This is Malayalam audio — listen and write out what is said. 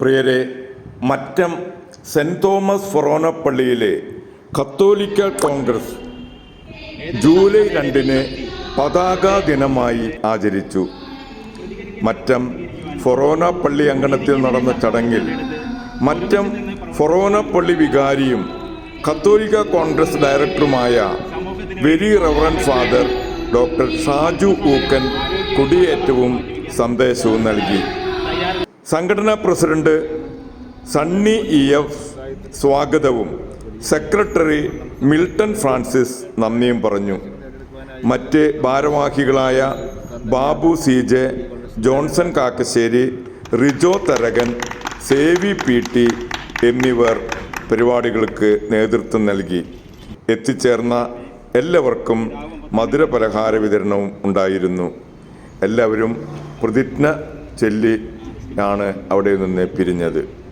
പ്രിയരെ മറ്റം സെന്റ് തോമസ് ഫൊറോന പള്ളിയിലെ കത്തോലിക്ക കോൺഗ്രസ് ജൂലൈ രണ്ടിന് പതാക ദിനമായി ആചരിച്ചു. മറ്റം ഫൊറോന പള്ളി അങ്കണത്തിൽ നടന്ന ചടങ്ങിൽ മറ്റം ഫൊറോന പള്ളി വികാരിയും കത്തോലിക്ക കോൺഗ്രസ് ഡയറക്ടറുമായ very reverend father doctor Shaju Ookken കൊടിയേറ്റവും സന്ദേശവും നൽകി. സംഘടനാ പ്രസിഡന്റ് സണ്ണി ഇ എഫ് സ്വാഗതവും. സെക്രട്ടറി മിൽട്ടൺ ഫ്രാൻസിസ് നന്ദിയും പറഞ്ഞു. മറ്റ് ഭാരവാഹികളായ Babu C J Johnson Kakkassery Rijo Tharakan Sevi P T എന്നിവർ പരിപാടികൾക്ക് നേതൃത്വം നൽകി. എത്തിച്ചേർന്ന എല്ലാവർക്കും മധുര പലഹാര വിതരണവും ഉണ്ടായിരുന്നു. എല്ലാവരും പ്രതിജ്ഞ ചൊല്ലി ആണ് അവിടെ നിന്ന് പിരിഞ്ഞത്.